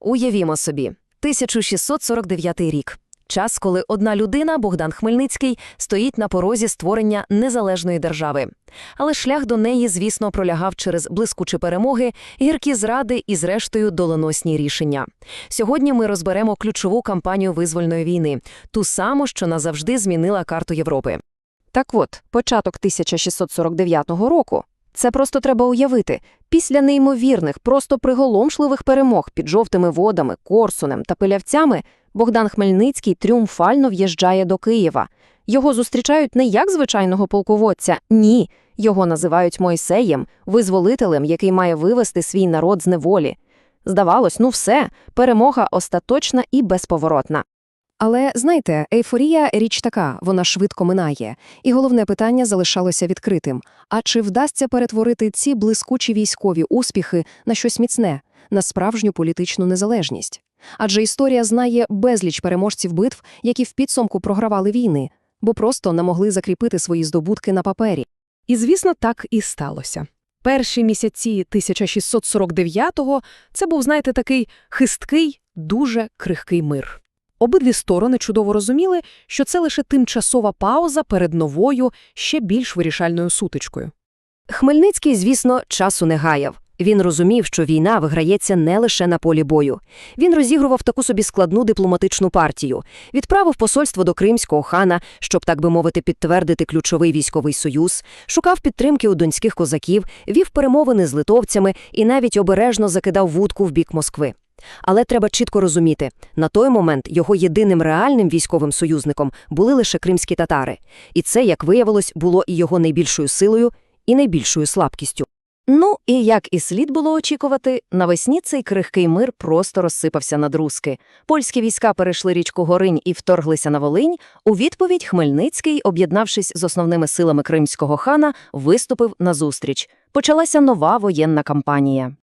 Уявімо собі, 1649 рік. Час, коли одна людина, Богдан Хмельницький, стоїть на порозі створення незалежної держави. Але шлях до неї, звісно, пролягав через блискучі перемоги, гіркі зради і, зрештою, доленосні рішення. Сьогодні ми розберемо ключову кампанію визвольної війни, ту саму, що назавжди змінила карту Європи. Так от, початок 1649 року. Це просто треба уявити. Після неймовірних, просто приголомшливих перемог під жовтими водами, Корсунем та Пилявцями Богдан Хмельницький тріумфально в'їжджає до Києва. Його зустрічають не як звичайного полководця, ні. Його називають Мойсеєм, визволителем, який має вивести свій народ з неволі. Здавалось, ну все, перемога остаточна і безповоротна. Але знаєте, ейфорія річ така, вона швидко минає, і головне питання залишалося відкритим: а чи вдасться перетворити ці блискучі військові успіхи на щось міцне, на справжню політичну незалежність? Адже історія знає безліч переможців битв, які в підсумку програвали війни, бо просто не могли закріпити свої здобутки на папері. І, звісно, так і сталося. Перші місяці 1649-го це був, знаєте, такий хисткий, дуже крихкий мир. Обидві сторони чудово розуміли, що це лише тимчасова пауза перед новою, ще більш вирішальною сутичкою. Хмельницький, звісно, часу не гаяв. Він розумів, що війна виграється не лише на полі бою. Він розігрував таку собі складну дипломатичну партію, відправив посольство до кримського хана, щоб, так би мовити, підтвердити ключовий військовий союз, шукав підтримки у донських козаків, вів перемовини з литовцями і навіть обережно закидав вудку в бік Москви. Але треба чітко розуміти, на той момент його єдиним реальним військовим союзником були лише кримські татари. І це, як виявилось, було і його найбільшою силою, і найбільшою слабкістю. Ну, і як і слід було очікувати, навесні цей крихкий мир просто розсипався на друзки. Польські війська перейшли річку Горинь і вторглися на Волинь. У відповідь Хмельницький, об'єднавшись з основними силами кримського хана, виступив назустріч. Почалася нова воєнна кампанія.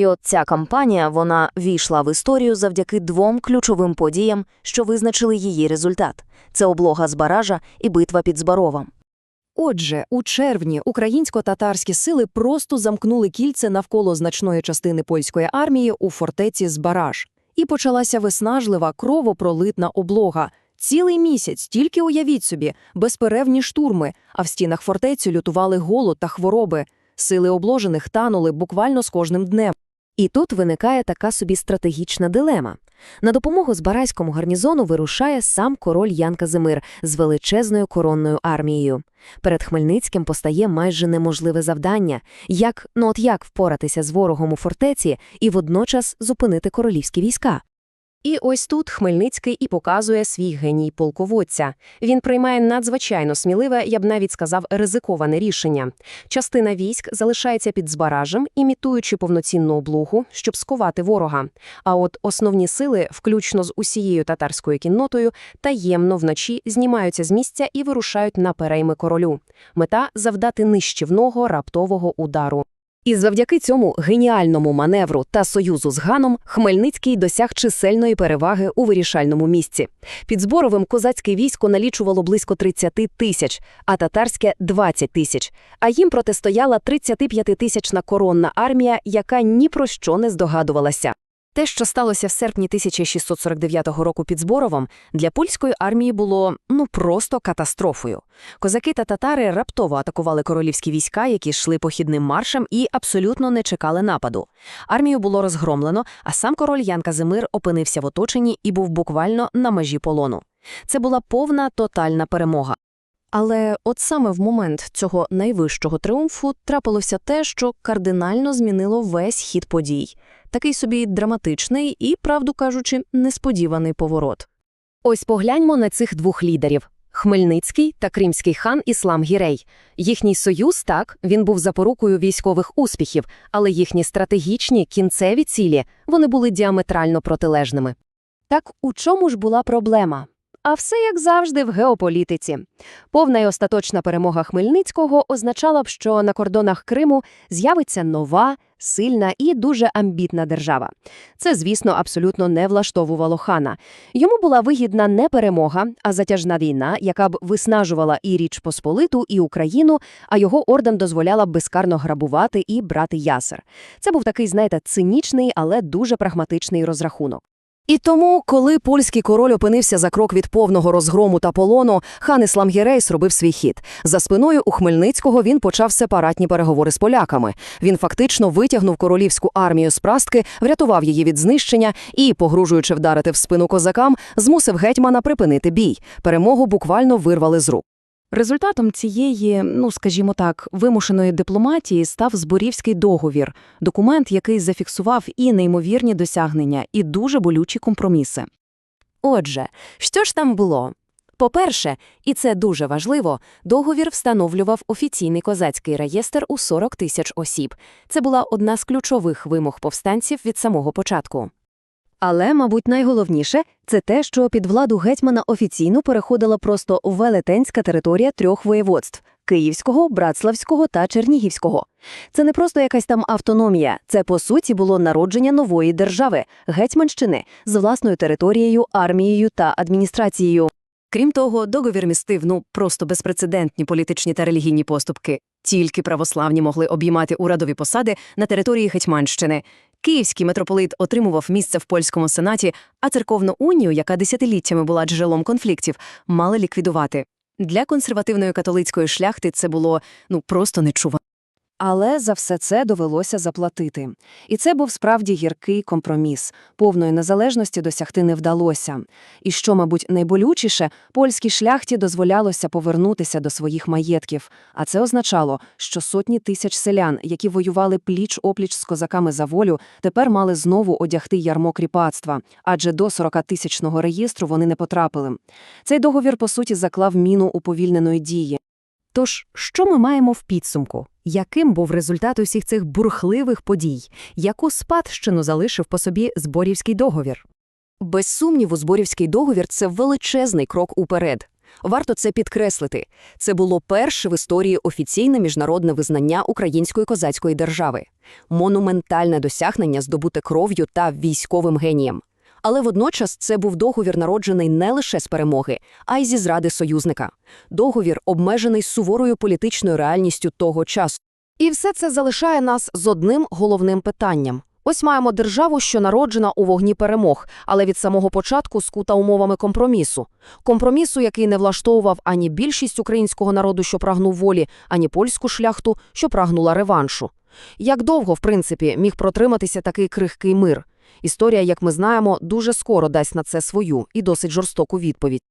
І от ця кампанія, вона війшла в історію завдяки двом ключовим подіям, що визначили її результат. Це облога з баража і битва під Збаровом. Отже, у червні українсько-татарські сили просто замкнули кільце навколо значної частини польської армії у фортеці Збараж. І почалася виснажлива кровопролитна облога. Цілий місяць, тільки уявіть собі, безперервні штурми, а в стінах фортецю лютували голод та хвороби. Сили обложених танули буквально з кожним днем. І тут виникає така собі стратегічна дилема. На допомогу Збаразькому гарнізону вирушає сам король Ян Казимир з величезною коронною армією. Перед Хмельницьким постає майже неможливе завдання, як, ну от як впоратися з ворогом у фортеці і водночас зупинити королівські війська. І ось тут Хмельницький і показує свій геній полководця. Він приймає надзвичайно сміливе, я б навіть сказав, ризиковане рішення. Частина військ залишається під збаражем, імітуючи повноцінну облогу, щоб сковати ворога. А от основні сили, включно з усією татарською кіннотою, таємно вночі знімаються з місця і вирушають на перейми королю. Мета завдати нищівного раптового удару. І завдяки цьому геніальному маневру та союзу з Ганом Хмельницький досяг чисельної переваги у вирішальному місці. Під Зборовим козацьке військо налічувало близько 30 тисяч, а татарське – 20 тисяч. А їм протистояла 35-тисячна коронна армія, яка ні про що не здогадувалася. Те, що сталося в серпні 1649 року під Зборовом, для польської армії було ну просто катастрофою. Козаки та татари раптово атакували королівські війська, які йшли похідним маршем і абсолютно не чекали нападу. Армію було розгромлено, а сам король Ян Казимир опинився в оточенні і був буквально на межі полону. Це була повна тотальна перемога. Але от саме в момент цього найвищого тріумфу трапилося те, що кардинально змінило весь хід подій. Такий собі драматичний і, правду кажучи, несподіваний поворот. Ось погляньмо на цих двох лідерів. Хмельницький та кримський хан Іслам Гірей. Їхній союз, так, він був запорукою військових успіхів, але їхні стратегічні кінцеві цілі вони були діаметрально протилежними. Так у чому ж була проблема? А все як завжди в геополітиці. Повна і остаточна перемога Хмельницького означала б, що на кордонах Криму з'явиться нова, сильна і дуже амбітна держава. Це, звісно, абсолютно не влаштовувало хана. Йому була вигідна не перемога, а затяжна війна, яка б виснажувала і Річ Посполиту, і Україну, а його орден дозволяла б безкарно грабувати і брати ясер. Це був такий, знаєте, цинічний, але дуже прагматичний розрахунок. І тому, коли польський король опинився за крок від повного розгрому та полону, хан Іслам Гірейс робив свій хід. За спиною у Хмельницького він почав сепаратні переговори з поляками. Він фактично витягнув королівську армію з прастки, врятував її від знищення і, погружуючи вдарити в спину козакам, змусив гетьмана припинити бій. Перемогу буквально вирвали з рук. Результатом цієї, ну скажімо так, вимушеної дипломатії став Зборівський договір, документ, який зафіксував і неймовірні досягнення, і дуже болючі компроміси. Отже, що ж там було? По-перше, і це дуже важливо, договір встановлював офіційний козацький реєстр у 40 тисяч осіб. Це була одна з ключових вимог повстанців від самого початку. Але, мабуть, найголовніше – це те, що під владу гетьмана офіційно переходила просто велетенська територія трьох воєводств – Київського, Братславського та Чернігівського. Це не просто якась там автономія, це, по суті, було народження нової держави – Гетьманщини з власною територією, армією та адміністрацією. Крім того, договір містив ну просто безпрецедентні політичні та релігійні поступки. Тільки православні могли обіймати урадові посади на території Гетьманщини. Київський митрополит отримував місце в польському сенаті, а церковну унію, яка десятиліттями була джерелом конфліктів, мали ліквідувати. Для консервативної католицької шляхти це було ну просто нечувано. Але за все це довелося заплатити. І це був справді гіркий компроміс. Повної незалежності досягти не вдалося. І що, мабуть, найболючіше, польській шляхті дозволялося повернутися до своїх маєтків. А це означало, що сотні тисяч селян, які воювали пліч-опліч з козаками за волю, тепер мали знову одягти ярмо кріпацтва, адже до 40-тисячного реєстру вони не потрапили. Цей договір, по суті, заклав міну уповільненої дії. Тож, що ми маємо в підсумку? Яким був результат усіх цих бурхливих подій? Яку спадщину залишив по собі Зборівський договір? Без сумніву, зборівський договір це величезний крок уперед. Варто це підкреслити. Це було перше в історії офіційне міжнародне визнання української козацької держави. Монументальне досягнення здобуте кров'ю та військовим генієм. Але водночас це був договір, народжений не лише з перемоги, а й зі зради союзника. Договір, обмежений суворою політичною реальністю того часу. І все це залишає нас з одним головним питанням. Ось маємо державу, що народжена у вогні перемог, але від самого початку скута умовами компромісу. Компромісу, який не влаштовував ані більшість українського народу, що прагнув волі, ані польську шляхту, що прагнула реваншу. Як довго, в принципі, міг протриматися такий крихкий мир? Історія, як ми знаємо, дуже скоро дасть на це свою і досить жорстоку відповідь.